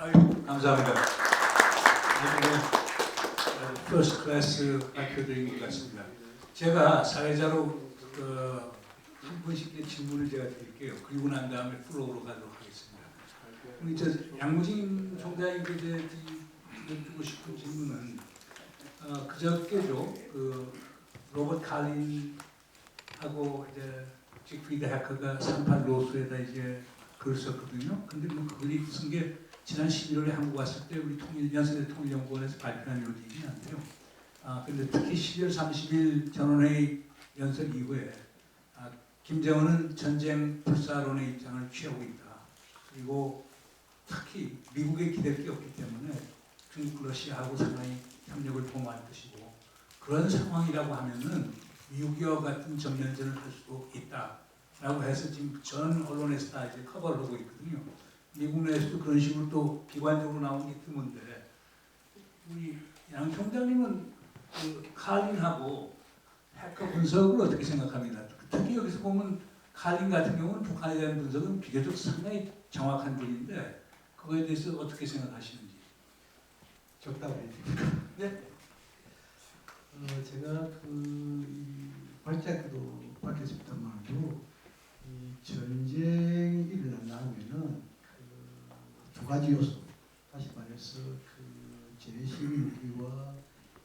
감사합니다. 퍼스트 클래스 발표드린 것 같습니다. 제가 사회자로 그, 한 분씩 질문을 제가 드릴게요. 그리고 난 다음에 플로우로 가도록 하겠습니다. 우리 저 양무진 총장님께 드리고 싶은 질문은 어, 그저께죠. 그 로버트 칼린하고 이제 직프리드 해커가 38 로스에다 이제 글을 썼거든요. 근데 뭐 글이 쓴게 지난 11월에 한국 왔을 때 우리 통일 연세대 통일연구원에서 발표한 요지는 한데요. 아 근데 특히 12월 30일 전원회의 연설 이후에 아, 김정은은 전쟁 불사론의 입장을 취하고 있다. 그리고 특히 미국에 기댈 게 없기 때문에 중국 러시아하고 상당히 협력을 도모할 것이고 그런 상황이라고 하면은 6.25 같은 전면전을 할 수도 있다라고 해서 지금 전 언론에서 다 이제 커버를 하고 있거든요. 미국 내에서도 그런 식으로 또 비관적으로 나오는 게 드문데 우리 양 총장님은 그 칼린하고 해커 분석을 어떻게 생각합니다? 특히 여기서 보면 칼린 같은 경우는 북한에 대한 분석은 비교적 상당히 정확한 분인데 그거에 대해서 어떻게 생각하시는지 적답을 네. 어, 제가 그 발자기도 밝혔습니다만도 이 전쟁이 일어난 다음에는 그두 가지 요소 다시 말해서 그 재래식 무기와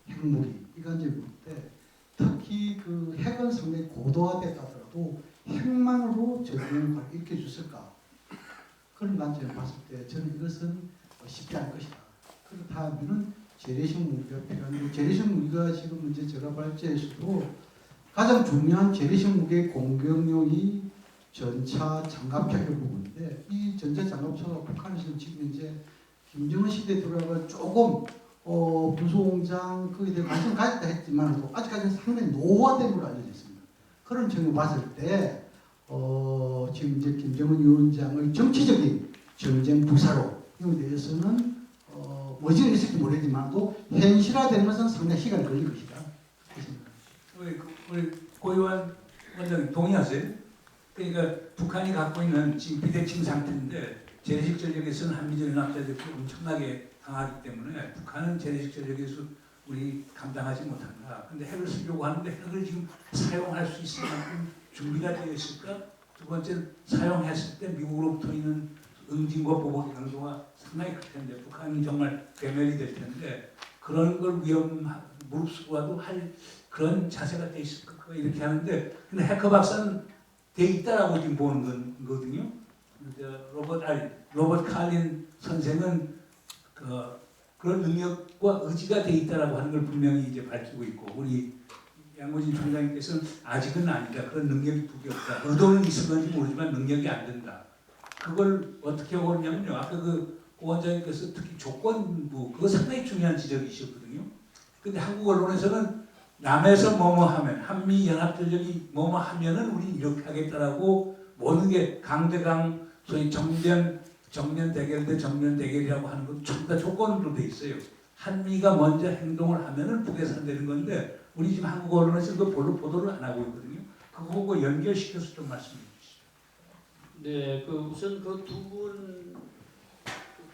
핵무기 이간질 볼때 특히 그 핵은 상당히 고도화됐다더라도 핵만으로 전쟁을 일으켜 줬을까 그런 관점을 봤을 때 저는 이것은 쉽지 않을 것이다. 그렇다면은 재래식 무기가 필요한데 재래식 무기가 지금 이제 제가 발제에서도 가장 중요한 재래식 무기의 공격용이 전차 장갑차의 부분인데 이 전차 장갑차가 북한에서는 지금 이제 김정은 시대 들어가 조금 어, 부소공장 거기에 대해 관심 가졌다 했지만 아직까지는 상당히 노후화된 걸로 알려져 있습니다. 그런 점을 봤을 때 어, 지금 이제 김정은 위원장의 정치적인 전쟁 부사로에 대해서는 어, 뭐지는 있을지 모르지만도 현실화되는 것은 상당히 시간이 걸릴 것이다. 우리, 그- 우리 고유한 원장님 동의하세요? 그러니까 북한이 갖고 있는 지금 비대칭 상태인데 재래식 전력에서는 한미전 연합자들이 엄청나게 강하기 때문에 북한은 재래식 전력에서 우리 감당하지 못한다. 근데 핵을 쓰려고 하는데 핵을 지금 사용할 수 있을 만큼 준비가 되어 있을까? 두 번째 사용했을 때 미국으로부터 있는 응징과 보복의 강도가 상당히 클 텐데 북한이 정말 괴멸이 될 텐데 그런 걸 위험 무릅쓰고라도 할 그런 자세가 돼 있을 까 이렇게 하는데 근데 해커 박사는 돼 있다라고 지금 보는 건- 거거든요. 저 로버트 아니 로버트 칼린 선생은 그 그런 능력과 의지가 돼 있다라고 하는 걸 분명히 이제 밝히고 있고 우리 양고진 총장님께서는 아직은 아니다. 그런 능력이 두개 없다. 의도는 있을 건지 모르지만 능력이 안 된다. 그걸 어떻게 보냐면요. 아까 그 고원장님께서 특히 조건부 그거 상당히 중요한 지적이셨거든요. 근데 한국 언론에서는 남에서 뭐뭐 하면 한미 연합 전력이 뭐뭐 하면은 우리 이렇게 하겠다라고 모든 게 강대강 소위 정면 정면 대결 대 정면 대결이라고 하는 건 전부 다 조건으로 돼 있어요. 한미가 먼저 행동을 하면은 북에서 되는 건데 우리 지금 한국 언론에서 그 별로 보도를 안 하고 있거든요. 그거 보고 연결시켜서 좀 말씀해 주시죠. 네, 그 우선 그 두 분,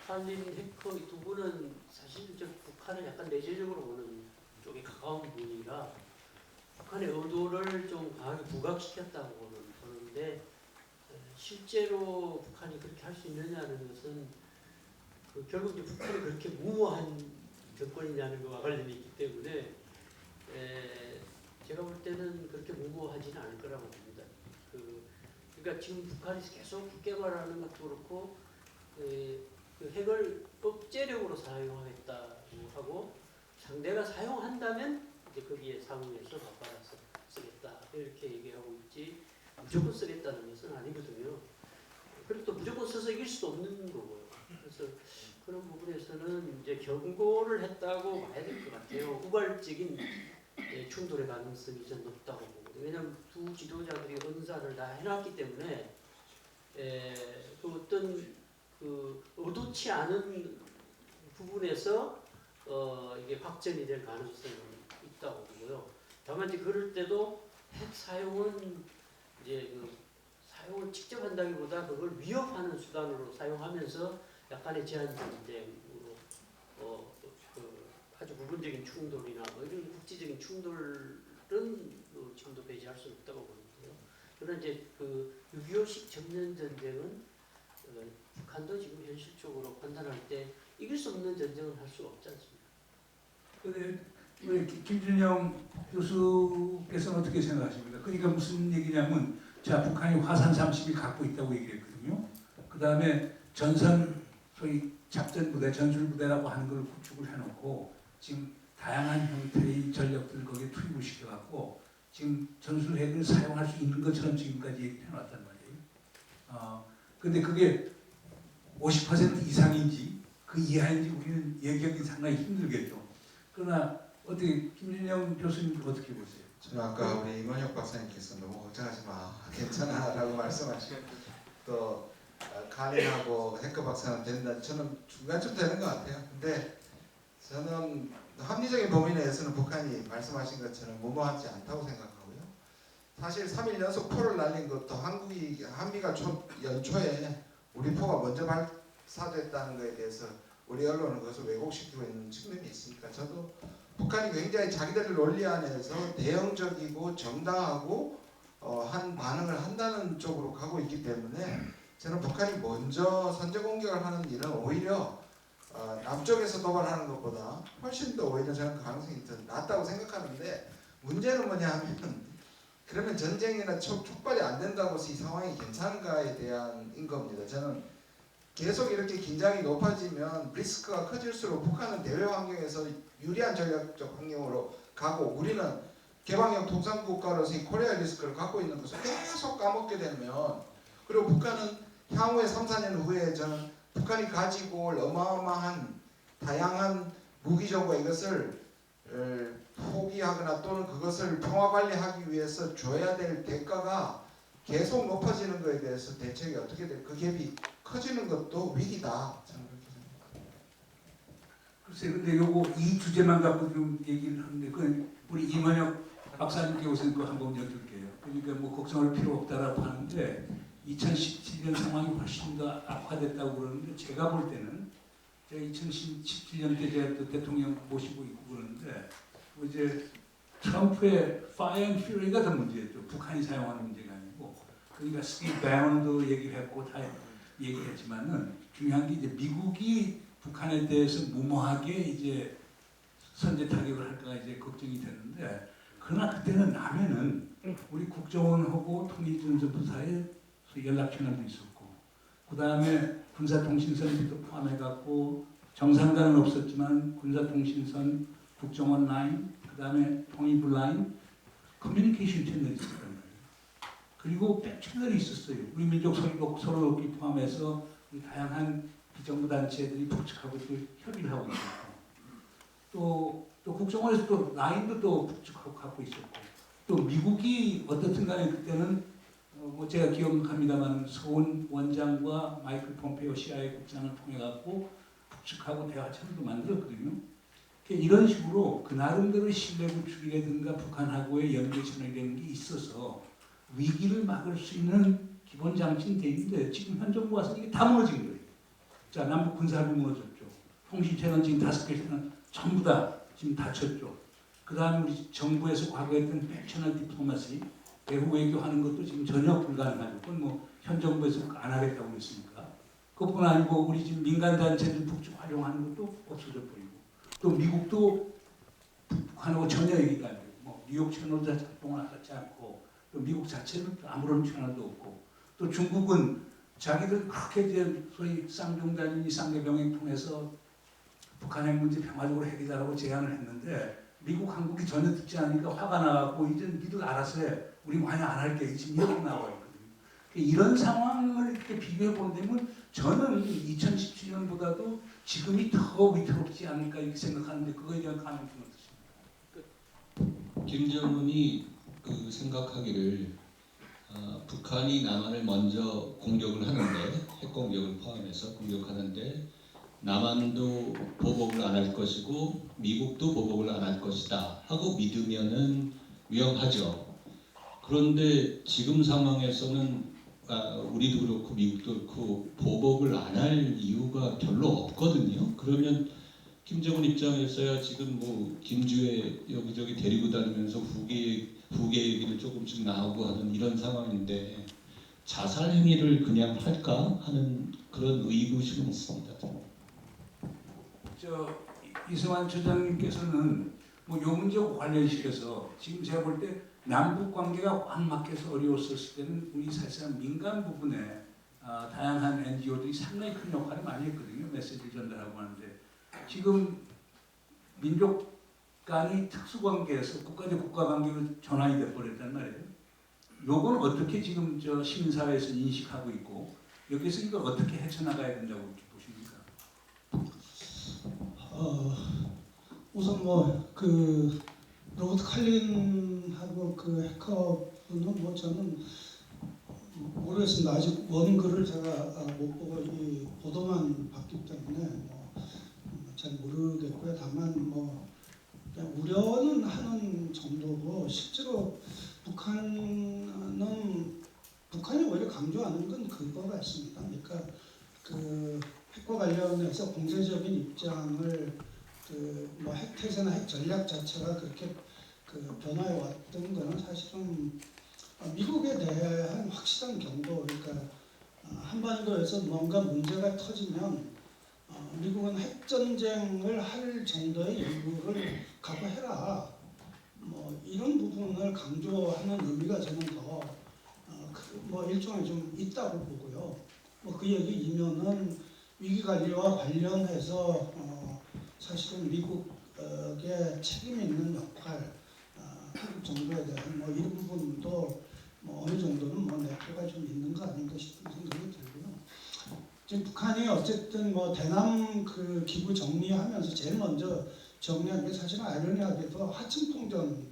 칼린 해커 이두 분은 사실 저 북한을 약간 내재적으로 보는 쪽에 가까운 분이라 북한의 의도를 좀 강하게 부각시켰다고 보는 보는데 에, 실제로 북한이 그렇게 할 수 있느냐는 것은 그 결국 이제 북한이 그렇게 무모한 정권이냐는 것과 관련이 있기 때문에 에, 제가 볼 때는 그렇게 무모하지는 않을 거라고 봅니다. 그 그러니까 지금 북한이 계속 국개발하는 것도 그렇고 그, 그 핵을 억제력으로 사용하겠다고 하고 상대가 사용한다면 이제 거기에 상응해서 바꿔서 쓰겠다 이렇게 얘기하고 있지 무조건 쓰겠다는 것은 아니거든요. 그리고 또 무조건 써서 이길 수도 없는 거고요. 그래서 그런 부분에서는 이제 경고를 했다고 봐야 될 것 같아요. 우발적인 예, 충돌의 가능성이 좀 높다고 보거든요. 왜냐하면 두 지도자들이 언사를 다 해놨기 때문에 에, 그 어떤 그 의도치 않은 부분에서 어, 이게 확전이 될 가능성이 있다고 보고요. 다만 이제 그럴 때도 핵 사용은 이제 그 사용을 직접 한다기보다 그걸 위협하는 수단으로 사용하면서 약간의 제한 전쟁으로 어, 그 아주 부분적인 충돌이나 뭐 이런 국지적인 충돌은 뭐 지금도 배제할 수 없다고 보는데요. 그런 이제 그 6.25식 전면 전쟁은 어, 북한도 지금 현실적으로 판단할 때 이길 수 없는 전쟁은 할 수가 없지 않습니까? 근데 우리 김- 김준영 교수께서는 어떻게 생각하십니까? 그러니까 무슨 얘기냐면 자 북한이 화산 30이 갖고 있다고 얘기했거든요. 그 다음에 전선 소위 작전 부대, 전술 부대라고 하는 걸 구축을 해놓고 지금 다양한 형태의 전력들을 거기에 투입을 시켜갖고 지금 전술 핵을 사용할 수 있는 것처럼 지금까지 얘기를 해놨단 말이에요. 어, 근데 그게 50% 이상인지 그 이하인지 우리는 얘기하기 상당히 힘들겠죠. 그러나 어떻게 김준영 교수님 어떻게 보세요? 저는 아까 우리 임원혁 박사님께서 너무 걱정하지 마 괜찮아라고 말씀하시고 또 어, 카린하고 해커 박사는 된다 저는 중간쯤 되는 것 같아요 근데 저는 합리적인 범위 내에서는 북한이 말씀하신 것처럼 무모하지 않다고 생각하고요 사실 3일 연속 포를 날린 것도 한국이 한미가 초, 연초에 우리 포가 먼저 발 사됐다는 것에 대해서 우리 언론은 그것을 왜곡시키고 있는 측면이 있으니까 저도 북한이 굉장히 자기들의 논리 안에서 대형적이고 정당하고 어, 한 반응을 한다는 쪽으로 가고 있기 때문에 저는 북한이 먼저 선제 공격을 하는 일은 오히려 어, 남쪽에서 도발하는 것보다 훨씬 더 오히려 저는 그 가능성이 더 낮다고 생각하는데 문제는 뭐냐 하면 그러면 전쟁이나 촉, 촉발이 안 된다고 해서 이 상황이 괜찮은가에 대한 인 겁니다. 저는 계속 이렇게 긴장이 높아지면 리스크가 커질수록 북한은 대외 환경에서 유리한 전략적 환경으로 가고 우리는 개방형 통상 국가로서 이 코리아 리스크를 갖고 있는 것을 계속 까먹게 되면 그리고 북한은 향후에 3, 4년 후에 저는 북한이 가지고 올 어마어마한 다양한 무기 정보 이것을 어, 포기하거나 또는 그것을 평화 관리하기 위해서 줘야 될 대가가 계속 높아지는 것에 대해서 대책이 어떻게 될 그 갭이 커지는 것도 위기다. 글쎄 근데 요거 이 주제만 갖고 좀 얘기를 하는데 그 우리 이만혁 박사님께 우선 그 한번 여쭐게요. 그러니까 뭐 걱정할 필요 없다라고 하는데 2017년 상황이 훨씬 더 악화됐다고 그러는데 제가 볼 때는 제가 2017년 때 제가 또 대통령 모시고 있고 그러는데 뭐 이제 트럼프의 and fury가 더 문제였죠. 북한이 사용하는 문제가 그러니까 스티브 배언도 얘기를 했고 다 얘기했지만은 중요한 게 이제 미국이 북한에 대해서 무모하게 이제 선제 타격을 할까 이제 걱정이 되는데 그러나 그때는 나면은 우리 국정원하고 통일전선부 사이에 연락 채널도 있었고 그 다음에 군사통신선도 포함해갖고 정상가는 없었지만 군사통신선, 국정원 라인, 그 다음에 통일부 라인 커뮤니케이션 채널이 말이에요. 그리고 백 채널이 있었어요. 우리 민족 서로 서로 포함해서 우리 다양한 비정부 단체들이 북측하고 또 협의를 하고 있었고 또, 또 국정원에서 또 라인도 또 북측하고 갖고 있었고 또 미국이 어떻든 간에 그때는 어, 뭐 제가 기억합니다만 서훈 원장과 마이클 폼페이오 CIA 국장을 통해 갖고 북측하고 대화 채널도 만들었거든요. 그러니까 이런 식으로 그 나름대로 신뢰 구축이라든가 북한하고의 연계 채널이라는 게 있어서 위기를 막을 수 있는 기본 장치는 돼 있는데 지금 현 정부 와서 이게 다 무너진 거예요. 자 남북 군사합의 무너졌죠. 통신 채널 지금 다섯 개 채널 전부 다 지금 닫혔죠. 그 다음에 우리 정부에서 과거에 했던 백채널 디플로마시 외부 외교하는 것도 지금 전혀 불가능하죠. 그건 뭐 현 정부에서 안 하겠다고 했으니까. 그뿐 아니고 우리 지금 민간 단체들 북측 활용하는 것도 없어져 버리고 또 미국도 북한하고 전혀 얘기가 안 되고 뭐 뉴욕 채널도 작동을 하지 않고 또 미국 자체는 또 아무런 채널도 없고 또 중국은 자기들 그렇게 이제 소위 쌍종단이니 쌍계병행 통해서 북한 핵 문제 평화적으로 해결하라고 제안을 했는데 미국, 한국이 전혀 듣지 않으니까 화가 나갖고 이제 니들 알아서 해. 우리 많이 안 할게. 지금 이렇게 나와 있거든요. 이런 상황을 이렇게 비교해 본다면 저는 2017년보다도 지금이 더 위태롭지 않을까 이렇게 생각하는데 그거에 대한 가능성은 어떻습니까? 김정은이 그 생각하기를 어, 북한이 남한을 먼저 공격을 하는데 핵 공격을 포함해서 공격하는데 남한도 보복을 안 할 것이고 미국도 보복을 안 할 것이다 하고 믿으면은 위험하죠. 그런데 지금 상황에서는 아, 우리도 그렇고 미국도 그렇고 보복을 안 할 이유가 별로 없거든요. 그러면 김정은 입장에서야 지금 뭐 김주애 여기저기 데리고 다니면서 후계 후계 얘기를 조금씩 나오고 하는 이런 상황인데 자살 행위를 그냥 할까 하는 그런 의구심은 있습니다. 저 이- 이승환 처장님께서는 뭐 요 문제와 관련시켜서 지금 제가 볼 때 남북 관계가 꽉 막혀서 어려웠을 때는 우리 사실상 민간 부분에 아, 다양한 NGO들이 상당히 큰 역할을 많이 했거든요. 메시지를 전달하고 하는데 지금 민족 간이 특수관계에서 국가 대 국가 관계로 전환이 돼 버렸단 말이에요. 요건 어떻게 지금 저 시민사회에서 인식하고 있고 여기서 이걸 어떻게 헤쳐나가야 된다고 보십니까? 어, 우선 뭐 그 로버트 칼린하고 그 해커분은 뭐 저는 모르겠습니다. 아직 원글을 제가 아, 못 보고 이 보도만 봤기 때문에 뭐 잘 모르겠고요. 다만 뭐 우려는 하는 정도고 실제로 북한은 북한이 오히려 강조하는 건 그거 같습니다. 그러니까 그 핵과 관련해서 공세적인 입장을 그뭐 핵태세나 핵 전략 자체가 그렇게 그 변화해 왔던 거는 사실은 어, 미국에 대한 확실한 경고 그러니까 어, 한반도에서 뭔가 문제가 터지면 어, 미국은 핵 전쟁을 할 정도의 여유를 각오해라 뭐 이런 부분을 강조하는 의미가 저는 더 뭐 일종의 좀 있다고 보고요. 뭐 그 얘기 이면은 위기 관리와 관련해서 어, 사실은 미국의 책임 있는 역할, 어, 정부에 대한 뭐 이런 부분도 뭐 어느 정도는 뭐 내표가 좀 있는 거 아닌가 싶은 생각이 들고요. 지금 북한이 어쨌든 뭐 대남 그 기부 정리하면서 제일 먼저 게 사실은 아이러니하게도 하층 통전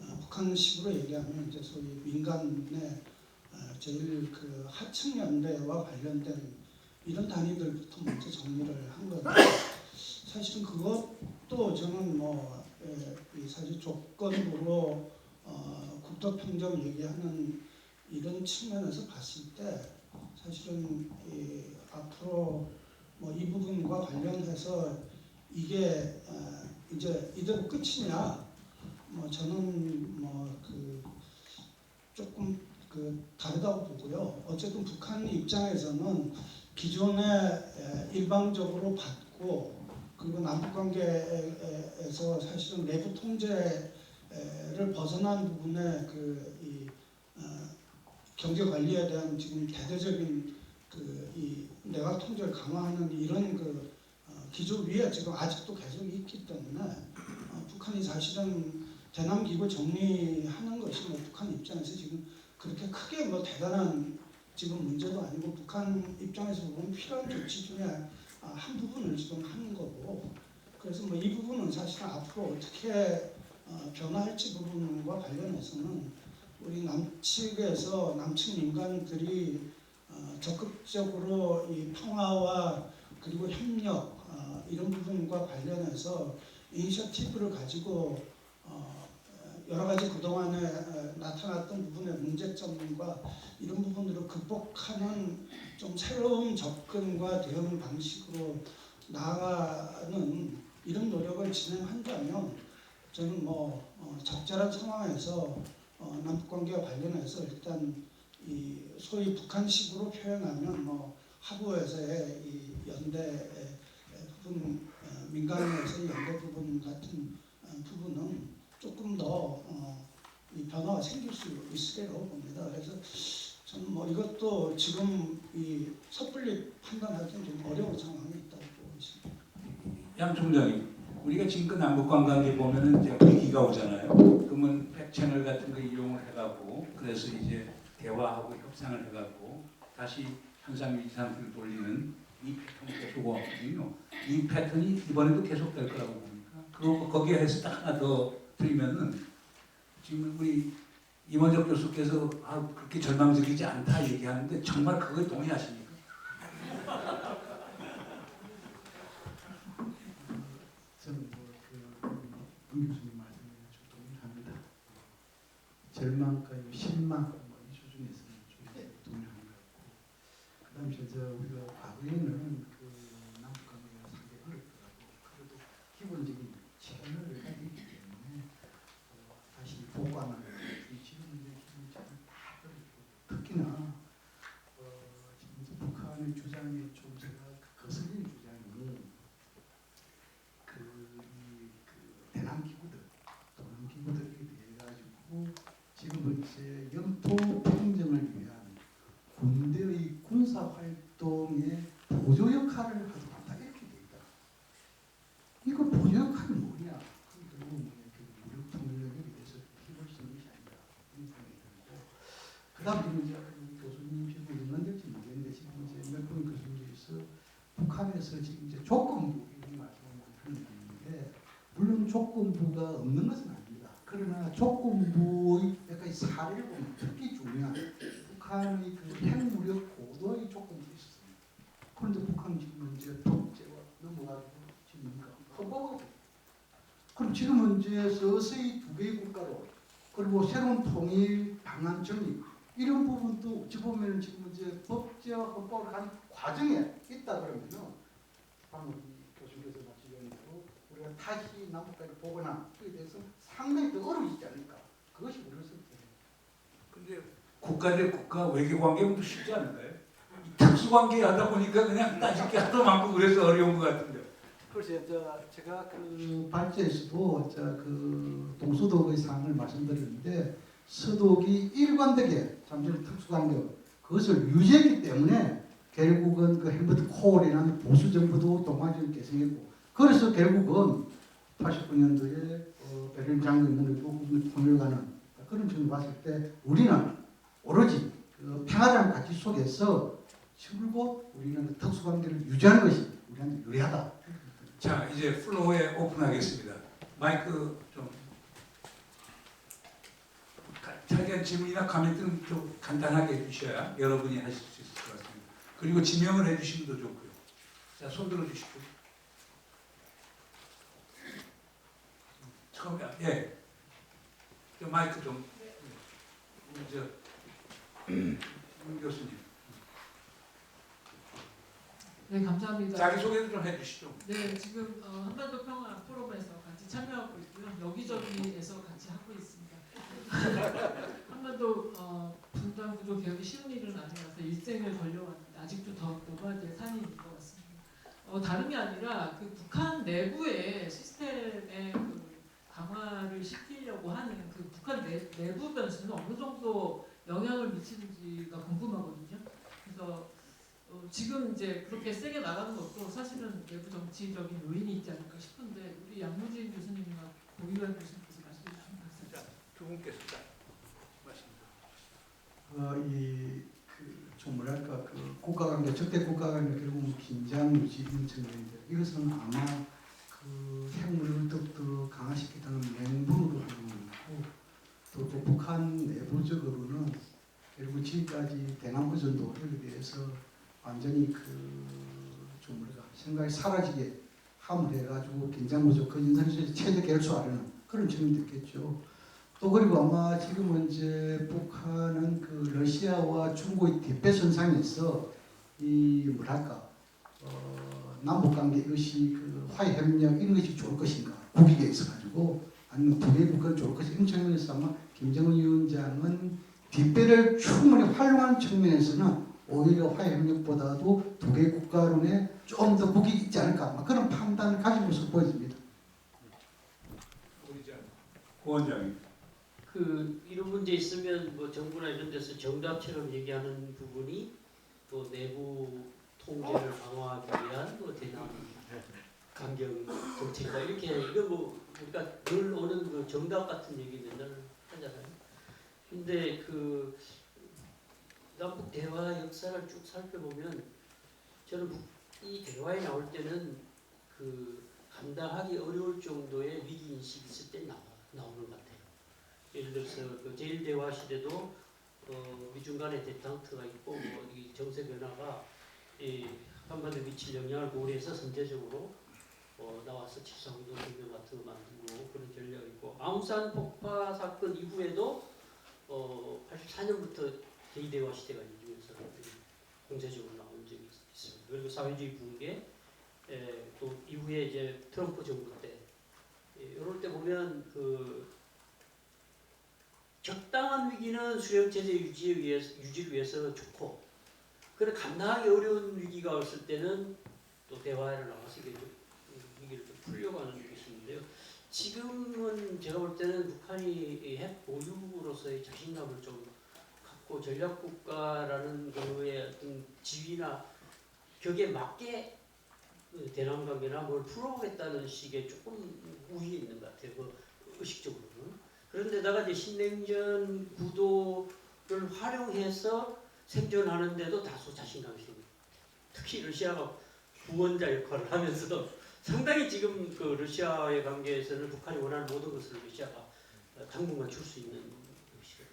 어, 북한식으로 얘기하면 이제 소위 민간의 어, 제일 그 하층 연대와 관련된 이런 단위들부터 먼저 정리를 한 거예요. 사실은 그것도 저는 뭐 예, 이 사실 조건부로 어, 국토 평정 얘기하는 이런 측면에서 봤을 때 사실은 이 앞으로 뭐 이 부분과 관련해서 이게 어, 이제 이대로 끝이냐 뭐 저는 뭐 그 조금 그 다르다고 보고요. 어쨌든 북한 입장에서는 기존에 에, 일방적으로 받고 그리고 남북 관계에서 사실은 내부 통제를 벗어난 부분에 그이 어, 경제 관리에 대한 지금 대대적인 그 이 내각 통제를 강화하는 이런 그 어, 기조 위에 지금 아직도 계속 있기 때문에 어, 북한이 사실은 대남 기구 정리하는 것이 뭐 북한 입장에서 지금 그렇게 크게 뭐 대단한 지금 문제도 아니고 북한 입장에서 보면 필요한 조치 중에 아, 한 부분을 지금 하는 거고 그래서 뭐 이 부분은 사실 앞으로 어떻게 어, 변화할지 부분과 관련해서는 우리 남측에서 남측 민간들이 어, 적극적으로 이 평화와 그리고 협력 어, 이런 부분과 관련해서 이니셔티브를 가지고 어, 여러 가지 그동안에 어, 나타났던 부분의 문제점과 이런 부분들을 극복하는 좀 새로운 접근과 대응 방식으로 나아가는 이런 노력을 진행한다면 저는 뭐 어, 적절한 상황에서 어, 남북 관계와 관련해서 일단 이 소위 북한식으로 표현하면 뭐 하부에서의 이 연대 부분 어, 민간에서의 연대 부분 같은 어, 부분은 조금 더 어, 이 변화가 생길 수 있으리라고 봅니다. 그래서 저는 뭐 이것도 지금 이 섣불리 판단하기는 좀 어려운 상황이 있다고 보고 있습니다. 양 총장님, 우리가 지금 남북 관계 보면은 이제 위기가 오잖아요. 그러면 백 채널 같은 거 이용을 해갖고 그래서 이제 대화하고 협상을 해갖고 다시 현상 유지 상태를 돌리는 이 패턴이 계속 왔거든요. 이 패턴이 이번에도 계속 될 거라고 봅니까? 그리고 거기에 해서 딱 하나 더 드리면은 지금 우리 임원적 교수께서 아, 그렇게 절망적이지 않다 얘기하는데 정말 그거에 동의하십니까? 저는 뭐그문 교수님 말씀에 좀 동의합니다. 절망까지 실망 뭐이 수준에서는 좀 동의합니다. 고인은 그 남북관계가 상당히 어렵더라도 그래도 기본적인 체험을 해기 때문에 어, 다시 보관하는 지금 이제 기본적으로 다 어렵고 특히나 어, 지금 북한의 주장에 좀 제가 거슬리는 주장 조건부가 없는 것은 아닙니다. 그러나 조건부의 약간 사례를 보면 특히 중요한 북한의 그 핵무력 고도의 조건이 있었습니다. 그런데 북한은 지금 이제 독재와 넘어가지고 지금 허공하고 그럼 지금은 이제 서서히 두 개의 국가로 그리고 새로운 통일 방안 정립 이런 부분도 어찌 보면 지금 이제 법제와 헌법을 가는 과정에 있다 그러면은 방금 이 교수님께서 말씀하신 다시 남북까지 보거나 그에 대해서 상당히 더 어려워지지 않을까 그것이. 근데 국가 대 국가 외교 관계도 쉽지 않은가요? 특수 관계 하다 보니까 그냥 따질 게 하도 많고 그래서 어려운 것 같은데. 글쎄, 저 제가 그 발제에서도 저그 동서독의 상을 말씀드렸는데 서독이 일관되게 잠시는 특수관계 그것을 유지했기 때문에 결국은 그 헬버트 코올이라는 보수 정부도 동아지를 개성했고 그래서 결국은 89년도에 어, 베를린 장벽문을 조금 통일가는 그런 점을 봤을 때 우리는 오로지 그 평화라는 가치 속에서 줄곧 우리는 특수관계를 유지하는 것이 우리한테 유리하다. 자 이제 플로어에 오픈하겠습니다. 마이크 좀 가- 자기가 질문이나 코멘트는 좀 간단하게 해주셔야 여러분이 하실 수 있을 것 같습니다. 그리고 지명을 해주시면 더 좋고요. 자 손 들어주시고 처음에 예, 저 마이크 좀 저 음, 교수님 네, 감사합니다. 자기 소개도 좀 해주시죠. 네, 지금 어, 한반도 평화 포럼에서 같이 참여하고 있고요. 여기저기에서 같이 하고 있습니다. 한반도 어, 분단 구조 개혁이 쉬운 일은 아니라서 일생을 걸려왔는데 아직도 더 넘어야 될 산이 있는 것 같습니다. 어, 다름이 아니라 그 북한 내부의 시스템의 그 강화를 시키려고 하는 그 북한 내, 내부 변수는 어느 정도 영향을 미치는지가 궁금하거든요. 그래서 어, 지금 이제 그렇게 세게 나가는 것도 사실은 내부 정치적인 요인이 있지 않을까 싶은데 우리 양무진 교수님이나 고기관 교수님께서 말씀해 말씀. 자, 두 분께서 자, 말씀. 어, 이그좀 뭐랄까 그 국가관계 적대 국가관계 결국은 긴장 유지 이런 측면인데 이것은 아마 그 핵무력을 더욱더 강화시키다는 맹분으로 거고 또, 또 북한 내부적으로는 결국 지금까지 대남부 전도를 위해서 완전히 그좀 뭐랄까 생각이 사라지게 함을 해가지고 긴장무적 그 인상시 체제 결소하려는 그런 측면도 있겠죠. 또 그리고 아마 지금은 이제 북한은 그 러시아와 중국의 대패 선상에서 이 뭐랄까 어, 남북 관계 이것이 그 화해 협력 이런 것이 좋을 것인가 국익에 있어 가지고 아니면 북의 국가가 좋을 것인가 이런 측면에서 아마 김정은 위원장은 뒷배를 충분히 활용하는 측면에서는 오히려 화해 협력보다도 두 개 국가론에 좀 더 국익이 있지 않을까 아마 그런 판단을 가진 것으로 보여집니다. 고원장님. 그 이런 문제 있으면 뭐 정부나 이런 데서 정답처럼 얘기하는 부분이 또 내부 통제를 강화하기 위한 뭐 대남 강경 정책이다 이렇게 이거 뭐 그러니까 늘 오는 그 정답 같은 얘기 맨날 하잖아요. 근데 그 남북 대화 역사를 쭉 살펴보면 저는 북- 이 대화에 나올 때는 그 감당하기 어려울 정도의 위기 인식이 있을 때 나와 나오는 것 같아요. 예를 들어서 그 제일 대화 시대도 어, 미중 간의 대탕트가 있고 뭐이 정세 변화가 이 한반도 미칠 영향을 고려해서 선제적으로 어, 나와서 칠성도 동맹 같은 거 만들고 그런 전략이 있고 아웅산 폭파 사건 이후에도 어, 84년부터 제2대화 시대가 이루어져서 공세적으로 나온 적이 있습니다. 그리고 사회주의 붕괴 에, 또 이후에 이제 트럼프 정부 때 예, 이럴 때 보면 그 적당한 위기는 수령 체제 유지에 위해서 유지를 위해서 좋고 그래 감당하기 어려운 위기가 왔을 때는 또 대화를 나와서 이게 좀 위기를 좀 풀려고 하는 게 있는데요. 지금은 제가 볼 때는 북한이 이핵 보유로서의 자신감을 좀 갖고 전략 국가라는 거에 어떤 지위나 격에 맞게 그 대남 관계나 뭘 풀어보겠다는 식의 조금 우위에 있는 것 같아요. 그 의식적으로는. 그런데다가 이제 신냉전 구도를 활용해서 생존하는데도 다소 자신감이 생깁니다. 특히 러시아가 구원자 역할을 하면서 상당히 지금 그 러시아의 관계에서는 북한이 원하는 모든 것을 러시아가 당분간 줄 수 있는 것이거든요.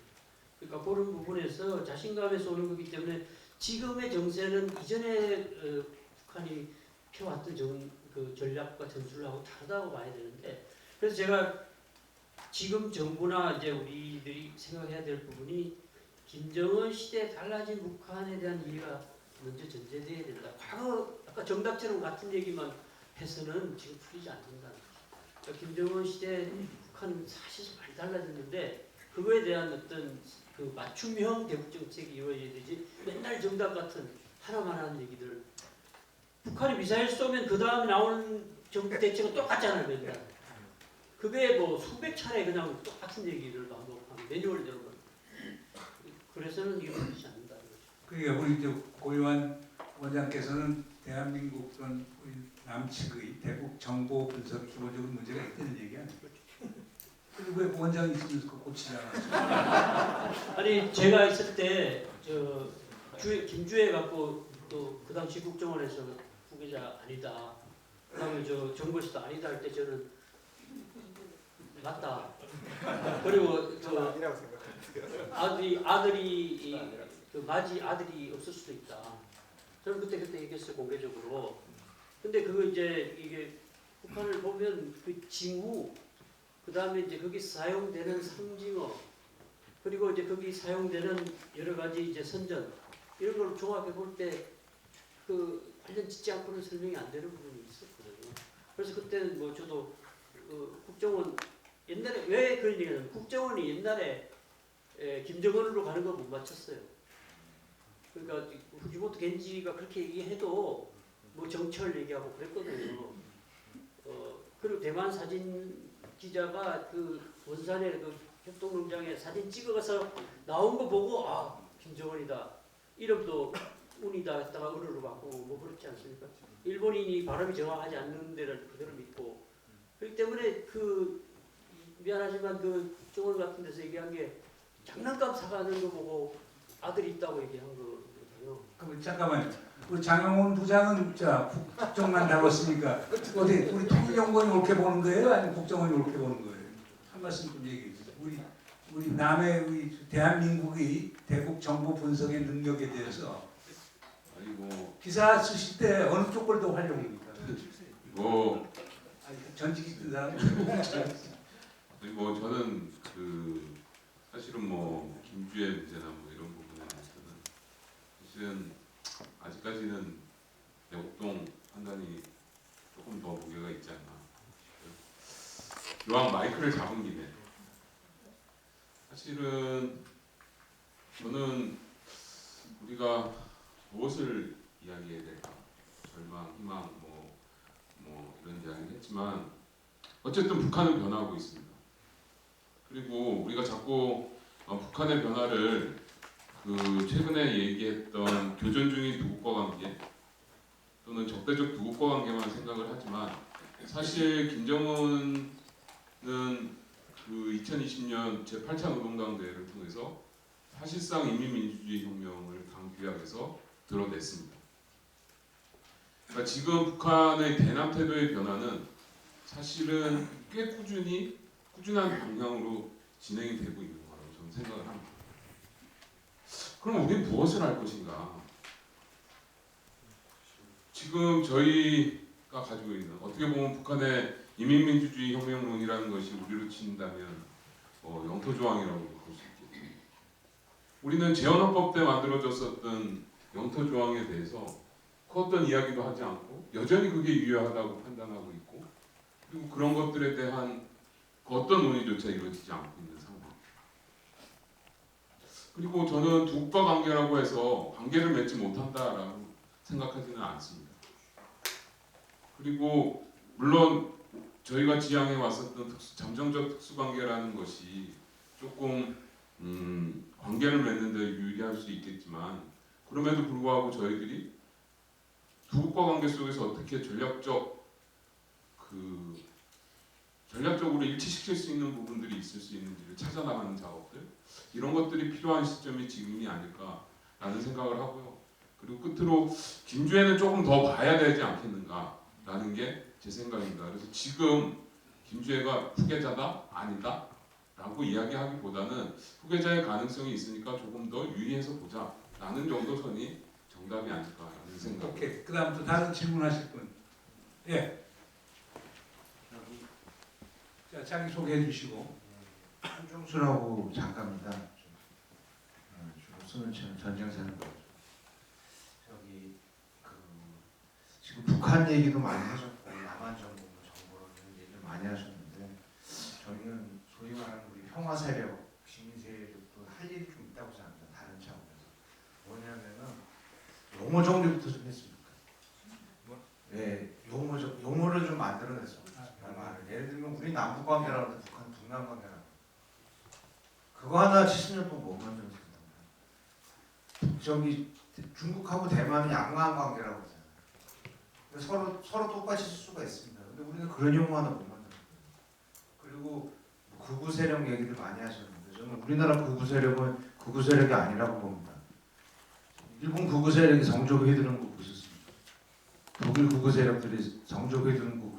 그러니까 그런 부분에서 자신감에서 오는 거기 때문에 지금의 정세는 이전에 어, 북한이 펴왔던 정, 그 전략과 전술하고 다르다고 봐야 되는데 그래서 제가 지금 정부나 이제 우리들이 생각해야 될 부분이 김정은 시대에 달라진 북한에 대한 이해가 먼저 전제돼야 된다. 과거 아까 정답처럼 같은 얘기만 해서는 지금 풀리지 않는다. 그러니까 김정은 시대 북한은 사실 많이 달라졌는데 그거에 대한 어떤 그 맞춤형 대북 정책이 이루어져야 되지 맨날 정답 같은 하나만 하는 얘기들 북한이 미사일 쏘면 그 다음에 나오는 정부 대책은 똑같잖아요 맨날 그게 뭐 수백 차례 그냥 똑같은 얘기를 반복하는 매뉴얼대로 그래서는 풀리지 않는다 그러니까 우리 이제 고유한 원장께서는 대한민국 또는 우리 남측의 대북 정보 분석 기본적으로 문제가 있다는 얘기 아니에요? 근데 왜 원장이 있으면서 그거 고치지 않았어요? 아니 제가 있을 때저 김주혜 갖고 또 그 당시 국정원에서 후계자 아니다. 그다음에 저 정부에서도 아니다 할 때 저는 맞다. 그리고 저 아들이 아들이 이, 그 맞이 아들이 없을 수도 있다. 저는 그때 그때 얘기했어요 공개적으로. 근데 그거 이제 이게 북한을 보면 그 징후 그 다음에 이제 거기 사용되는 상징어 그리고 이제 거기 사용되는 여러 가지 이제 선전 이런 걸 종합해 볼 때 그 관련 짓지 않고는 설명이 안 되는 부분이 있었거든요. 그래서 그때는 뭐 저도 그 국정원 옛날에 왜 그런 얘기냐면 국정원이 옛날에 에, 김정은으로 가는 걸못 맞췄어요. 그러니까 후지모토 겐지가 그렇게 얘기해도 뭐 정철 얘기하고 그랬거든요. 어, 그리고 대만 사진 기자가 그 원산에 그 협동농장에 사진 찍어가서 나온 거 보고 아 김정은이다 이름도 운이다 했다가 은으로 바꾸고 뭐 그렇지 않습니까? 일본인이 발음이 정확하지 않는 데를 그대로 믿고 그렇기 때문에 그 미안하지만 그 국정원 같은 데서 얘기한 게 장난감 사가는 거 보고 아들이 있다고 얘기한 거거든요. 그럼 잠깐만요. 우리 장영훈 부장은 자 국- 국정만 다뤘으니까 어디 우리 통일연구원이 옳게 보는 거예요? 아니면 국정원이 옳게 보는 거예요? 한 말씀 좀 얘기해 주세요. 우리 우리 남의 우리 대한민국의 대북 정보 분석의 능력에 대해서 뭐, 기사 쓰실 때 어느 쪽 걸 더 활용합니까? 뭐, 아니, 전직이 그 사람 아니 뭐 저는 그 사실은 뭐 김주의 문제나 뭐 이런 부분에 대해서는 사실은 아직까지는 내곡동 판단이 조금 더 무게가 있지 않나. 이왕 마이크를 잡은 김에 사실은 저는 우리가 무엇을 이야기해야 될까? 절망, 희망, 뭐, 뭐 이런 이야기를 했지만 어쨌든 북한은 변하고 있습니다. 자꾸 어, 북한의 변화를 그 최근에 얘기했던 교전 중인 두국과 관계 또는 적대적 두국과 관계만 생각을 하지만 사실 김정은은 그 2020년 제8차 노동당 대회를 통해서 사실상 인민민주주의 혁명을 강규약에서 드러냈습니다. 그러니까 지금 북한의 대남 태도의 변화는 사실은 꽤 꾸준히 꾸준한 방향으로 진행이 되고 있는 거라고 저는 생각을 합니다. 그럼 우리는 무엇을 할 것인가? 지금 저희가 가지고 있는 어떻게 보면 북한의 이민민주주의 혁명론이라는 것이 우리로 친다면 어, 영토 조항이라고 볼 수 있겠죠. 우리는 재헌헌법 때 만들어졌었던 영토 조항에 대해서 그 어떤 이야기도 하지 않고 여전히 그게 유효하다고 판단하고 있고 그리고 그런 것들에 대한 그 어떤 논의조차 이루어지지 않고 있는. 그리고 저는 두국과 관계라고 해서 관계를 맺지 못한다라고 생각하지는 않습니다. 그리고 물론 저희가 지향해 왔었던 특수, 잠정적 특수관계라는 것이 조금 음, 관계를 맺는 데 유리할 수 있겠지만 그럼에도 불구하고 저희들이 두국과 관계 속에서 어떻게 전략적 그 전략적으로 일치시킬 수 있는 부분들이 있을 수 있는지를 찾아나가는 작업들 이런 것들이 필요한 시점이 지금이 아닐까라는 생각을 하고요. 그리고 끝으로 김주애는 조금 더 봐야 되지 않겠는가라는 게 제 생각입니다. 그래서 지금 김주혜가 후계자다 아니다 라고 이야기하기보다는 후계자의 가능성이 있으니까 조금 더 유의해서 보자 라는 정도 선이 정답이 아닐까라는 생각. 오케이. 그 다음 또 다른 질문하실 분. 예. 자 자기 소개해 주시고. 한종수라고 작가입니다. 어, 주로 쓰는 책은 전쟁사는 거죠. 저기 그 지금 북한 얘기도 많이 하셨고 남한 정부 뭐 정보 이런 얘기를 많이 하셨는데 저희는 소위 말하는 우리 평화 세력, 시민 세력도 할 일이 좀 있다고 생각합니다. 다른 차원에서 뭐냐면은 용어 정리부터 좀 했으면 좋겠어요. 네, 용어 좀 용어를 좀 만들어냈어. 말을 예를 들면 우리 남북 관계라고 하는데 북한 북남 관계라고. 그거 하나 70년 동안 못 만들었습니다. 저기 중국하고 대만은 양강 관계라고 하잖아요. 서로 서로 똑같이 쓸 수가 있습니다. 근데 우리는 그런 용어 하나 못 만들었어요. 그리고 극우 세력 얘기를 많이 하셨는데 저는 우리나라 극우 세력은 극우 세력이 아니라고 봅니다. 일본 극우 세력이 휘두른 거 보셨습니까? 독일 극우 세력들이 휘두른 거